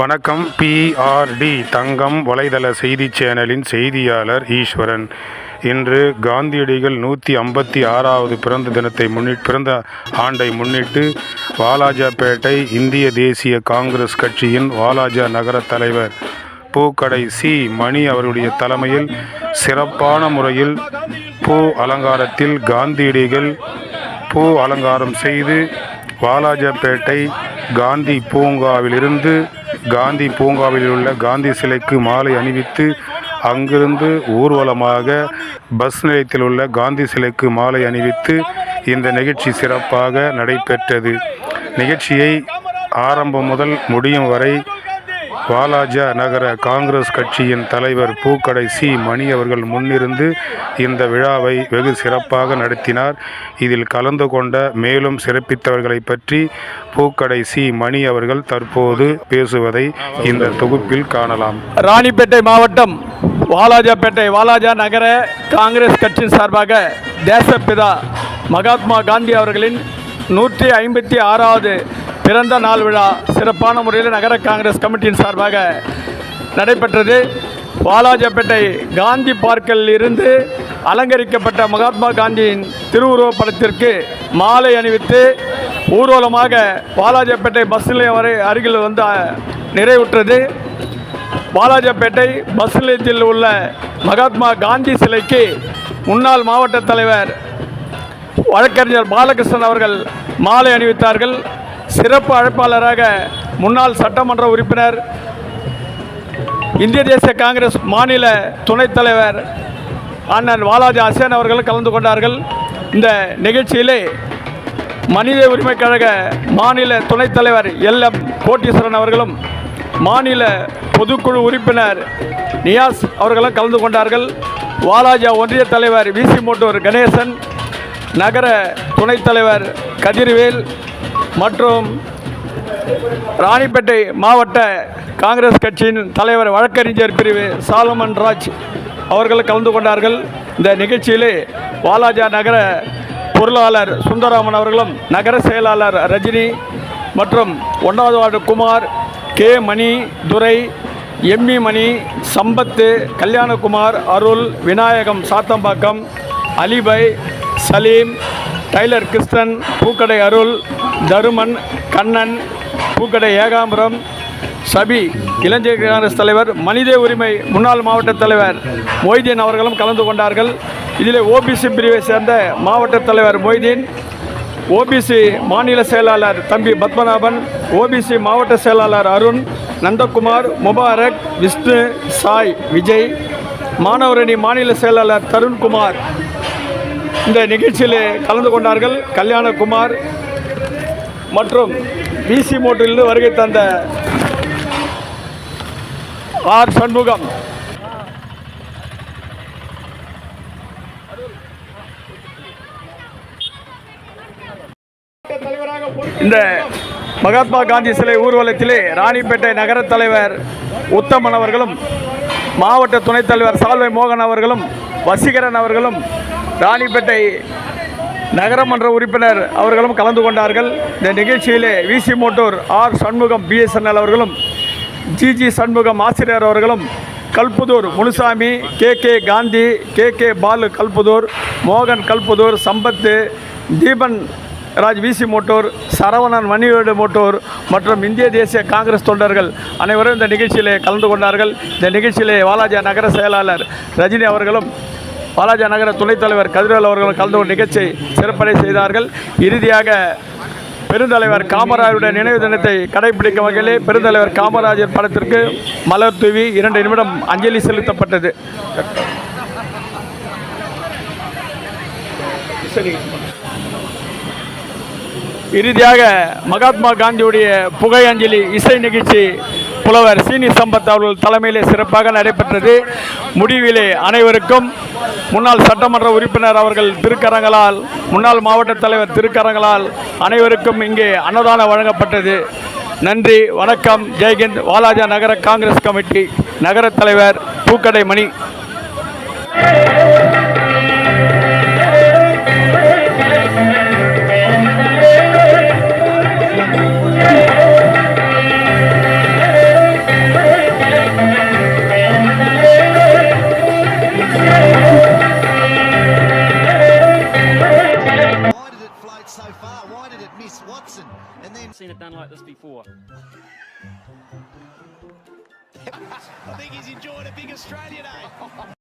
வணக்கம். பிஆர்டி தங்கம் வலைதள செய்திச் சேனலின் செய்தியாளர் ஈஸ்வரன். இன்று காந்தியடிகள் நூற்றி ஐம்பத்தி ஆறாவது பிறந்த தினத்தை முன்னிட்டு பிறந்த ஆண்டை முன்னிட்டு வாலாஜாபேட்டை இந்திய தேசிய காங்கிரஸ் கட்சியின் வாலாஜா நகர தலைவர் பூக்கடை சி. மணி அவருடைய தலைமையில் சிறப்பான முறையில் பூ அலங்காரத்தில் காந்தியடிகள் பூ அலங்காரம் செய்து வாலாஜாபேட்டை காந்தி பூங்காவிலிருந்து காந்தி பூங்காவில் உள்ள காந்தி சிலைக்கு மாலை அணிவித்து அங்கிருந்து ஊர்வலமாக பஸ் நிலையத்தில் உள்ள காந்தி சிலைக்கு மாலை அணிவித்து இந்த நிகழ்ச்சி சிறப்பாக நடைபெற்றது. நிகழ்ச்சியை ஆரம்பம் முதல் முடியும் வரை வாலாஜா நகர காங்கிரஸ் கட்சியின் தலைவர் பூக்கடை சி. மணி அவர்கள் முன்னிருந்து இந்த விழாவை வெகு சிறப்பாக நடத்தினார். இதில் கலந்து கொண்ட மேலும் சிறப்பித்தவர்களை பற்றி பூக்கடை சி. மணி அவர்கள் தற்போது பேசுவதை இந்த தொகுப்பில் காணலாம். ராணிப்பேட்டை மாவட்டம் வாலாஜாபேட்டை வாலாஜா நகர காங்கிரஸ் கட்சியின் சார்பாக தேசப்பிதா மகாத்மா காந்தி அவர்களின் நூற்றி ஐம்பத்தி ஆறாவது பிறந்த நாள் விழா சிறப்பான முறையில் நகர காங்கிரஸ் கமிட்டியின் சார்பாக நடைபெற்றது. வாலாஜப்பேட்டை காந்தி பார்க்கில் இருந்து அலங்கரிக்கப்பட்ட மகாத்மா காந்தியின் திருவுருவப் படத்திற்கு மாலை அணிவித்து ஊர்வலமாக வாலாஜப்பேட்டை பஸ் நிலையம் வரை அருகில் வந்து நிறைவுற்றது. வாலாஜப்பேட்டை பஸ் நிலையத்தில் உள்ள மகாத்மா காந்தி சிலைக்கு முன்னாள் மாவட்ட தலைவர் வழக்கறிஞர் பாலகிருஷ்ணன் அவர்கள் மாலை அணிவித்தார்கள். சிறப்பு அழைப்பாளராக முன்னாள் சட்டமன்ற உறுப்பினர் இந்திய தேசிய காங்கிரஸ் மாநில துணைத் தலைவர் அண்ணன் வாலாஜி அசேன் அவர்கள் கலந்து கொண்டார்கள். இந்த நிகழ்ச்சியிலே மனித உரிமை கழக மாநில துணைத் தலைவர் எல். எம். கோட்டீஸ்வரன் அவர்களும் மாநில பொதுக்குழு உறுப்பினர் நியாஸ் அவர்களும் கலந்து கொண்டார்கள். வாலாஜா ஒன்றிய தலைவர் விசி மோட்டூர் கணேசன் நகர துணைத் தலைவர் கதிர்வேல் மற்றும் ராணிப்பேட்டை மாவட்ட காங்கிரஸ் கட்சியின் தலைவர் வழக்கறிஞர் பிரிவு சாலமன் ராஜ் அவர்கள் கலந்து கொண்டார்கள். இந்த நிகழ்ச்சியிலே வாலாஜா நகர பொருளாளர் சுந்தராமன் அவர்களும் நகர செயலாளர் ரஜினி மற்றும் ஒன்றாவது வார்டு குமார் கே மணி துரை எம்மி மணி சம்பத்து கல்யாணகுமார் அருள் விநாயகம் சாத்தம்பாக்கம் அலிபை சலீம் டைலர் கிருஷ்ணன் பூக்கடை அருள் தருமன் கண்ணன் பூக்கடை ஏகாம்பரம் சபி இளைஞர் காங்கிரஸ் தலைவர் மனித உரிமை முன்னாள் மாவட்ட தலைவர் மொய்தீன் அவர்களும் கலந்து கொண்டார்கள். இதில் ஓபிசி பிரிவை சேர்ந்த மாவட்ட தலைவர் மொய்தீன் ஓபிசி மாநில செயலாளர் தம்பி பத்மநாபன் ஓபிசி மாவட்ட செயலாளர் அருண் நந்தகுமார் முபாரக் விஷ்ணு சாய் விஜய் மாணவரணி மாநில செயலாளர் தருண்குமார். இந்த நிகழ்ச்சியில் கலந்து கொண்டார்கள் கல்யாணகுமார் மற்றும் பிசி மோட்டரிலிருந்து வருகை தந்த ஆர் சண்முகம். இந்த மகாத்மா காந்தி சிலை ஊர்வலத்திலே ராணிப்பேட்டை நகர தலைவர் உத்தமன் அவர்களும் மாவட்ட துணைத் தலைவர் சால்வை மோகன் அவர்களும் வசீகரன் அவர்களும் ராணிப்பேட்டை நகரமன்ற உறுப்பினர் அவர்களும் கலந்து கொண்டார்கள். இந்த நிகழ்ச்சியிலே VC Mottur R Shanmugam BSNL அவர்களும் ஜிஜி சண்முகம் ஆசிரியர் அவர்களும் Kalpudur Munusamy K K Gandhi K K Balu Kalpudur மோகன் கல்புதூர் சம்பத்து தீபன் ராஜ் விசி மோட்டூர் சரவணன் மணிவேடு மோட்டூர் மற்றும் இந்திய தேசிய காங்கிரஸ் தொண்டர்கள் அனைவரும் இந்த நிகழ்ச்சியிலே கலந்து கொண்டார்கள். இந்த நிகழ்ச்சியிலே வாலாஜா நகர செயலாளர் ரஜினி அவர்களும் பாலாஜா நகர துணைத் தலைவர் கதிரவேல் அவர்களும் கலந்து கொண்ட நிகழ்ச்சியை சிறப்படை செய்தார்கள். இறுதியாக பெருந்தலைவர் காமராஜருடைய நினைவு தினத்தை கடைபிடிக்கும் வகையிலே பெருந்தலைவர் காமராஜர் படத்திற்கு மலர் தூவி இரண்டு நிமிடம் அஞ்சலி செலுத்தப்பட்டது. இறுதியாக மகாத்மா காந்தியுடைய புகை அஞ்சலி இசை நிகழ்ச்சி புலவர் சீனி சம்பத் அவர்கள் தலைமையிலே சிறப்பாக நடைபெற்றது. முடிவிலே அனைவருக்கும் முன்னாள் சட்டமன்ற உறுப்பினர் அவர்கள் திருக்கரங்களால் முன்னாள் மாவட்ட தலைவர் திருக்கரங்களால் அனைவருக்கும் இங்கே அன்னதானம் வழங்கப்பட்டது. நன்றி வணக்கம். ஜெய்ஹிந்த் வாலாஜா நகர காங்கிரஸ் கமிட்டி நகர தலைவர் பூக்கடை மணி far. Why did it miss Watson? And then seen it done like this before. I think he's enjoying a big Australia Day. Eh?